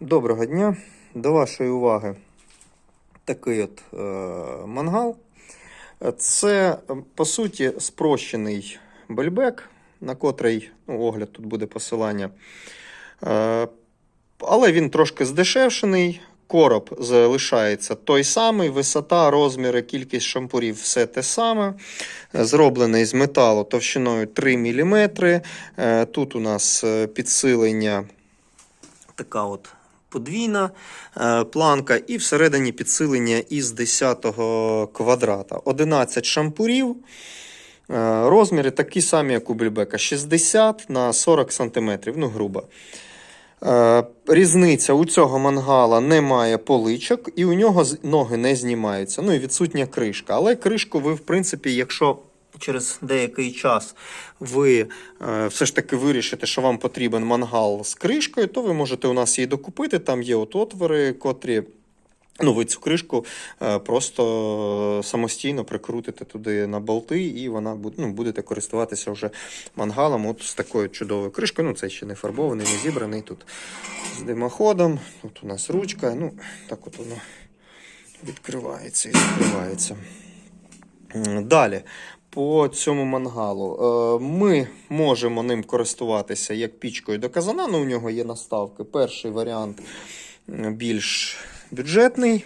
Доброго дня. До вашої уваги такий от е, мангал. Це, по суті, спрощений бельбек, на котрий ну, огляд тут буде посилання. Е, але він трошки здешевшений. Короб залишається той самий, висота, розміри, кількість шампурів все те саме. Зроблений з металу товщиною 3 мм. Е, Тут у нас е, підсилення така от подвійна е, планка, і всередині підсилення із 10 квадрата. 11 шампурів. Е, Розміри такі самі, як у бельбека: 60 на 40 см, ну грубо. Е, Різниця у цього мангала немає поличок, і у нього ноги не знімаються. Ну і відсутня кришка. Але кришку ви, в принципі, якщо через деякий час ви е, все ж таки вирішите, що вам потрібен мангал з кришкою, то ви можете у нас її докупити. Там є от отвори, котрі. Ну, ви цю кришку е, просто самостійно прикрутите туди на болти, і вона буде, ну, будете користуватися вже мангалом от з такою чудовою кришкою. Ну, це ще не фарбований, не зібраний тут з димоходом. Тут у нас ручка. Ну, так от воно відкривається і закривається. Далі. По цьому мангалу Е, ми можемо ним користуватися як пічкою до казана. Ну, у нього є наставки. Перший варіант більш бюджетний.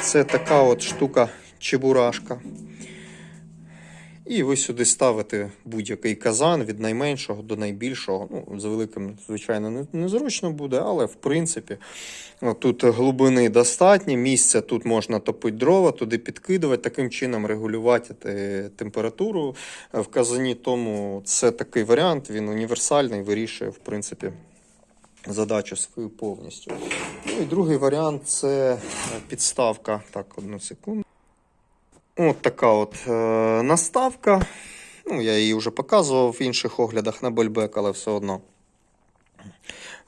Це така от штука чебурашка. І ви сюди ставите будь-який казан від найменшого до найбільшого. Ну, з великим, звичайно, незручно буде, але в принципі тут глибини достатньо. Місця тут можна топити дрова, туди підкидувати, таким чином регулювати температуру в казані. Тому це такий варіант, він універсальний, вирішує, в принципі, задачу свою повністю. Ну і другий варіант це е, підставка. Так, одну секунду. От така от е, наставка. Ну, я її вже показував в інших оглядах на Бельбек, але все одно.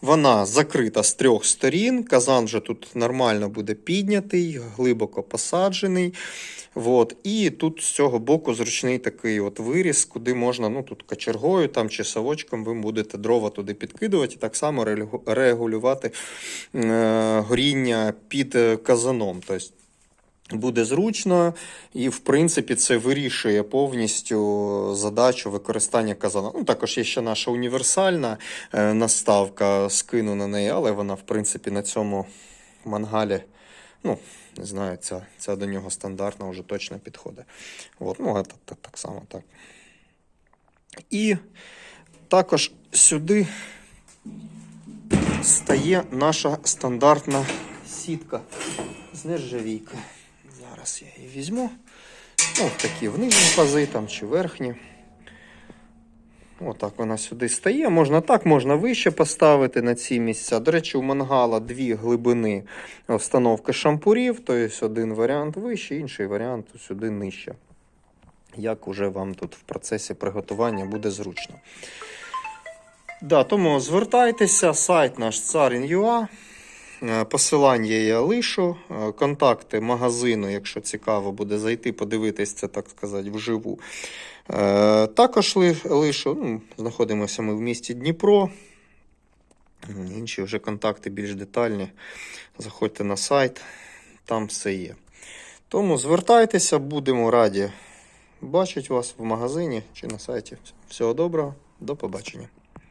Вона закрита з трьох сторін. Казан вже тут нормально буде піднятий, глибоко посаджений. От. І тут з цього боку зручний такий от виріз, куди можна, ну тут кочергою там, чи совочком ви будете дрова туди підкидувати і так само регулювати е, горіння під е, казаном. Тобто буде зручно, і в принципі це вирішує повністю задачу використання казана. Ну, також є ще наша універсальна е, наставка, скину на неї, але вона, в принципі, на цьому мангалі. Ну, не знаю, ця, ця до нього стандартна вже точно підходить. От, ну, а так, так, само так. І також сюди стає наша стандартна сітка з нержавійки. Зараз я її візьму. Ну, такі в нижні пази там чи верхні. Отак вона сюди стає. Можна так, можна вище поставити на ці місця. До речі, у мангала дві глибини встановки шампурів, тобто один варіант вище, інший варіант сюди нижче. Як уже вам тут в процесі приготування буде зручно. Да, тому звертайтеся, сайт наш Царін.ua. Е, Посилання я лишу, е, контакти магазину, якщо цікаво буде зайти, подивитись це, так сказати, вживу. Е, Також лишу, ну, знаходимося ми в місті Дніпро. Інші вже контакти більш детальні. Заходьте на сайт, там все є. Тому звертайтеся, будемо раді бачити вас в магазині чи на сайті. Всього доброго, до побачення.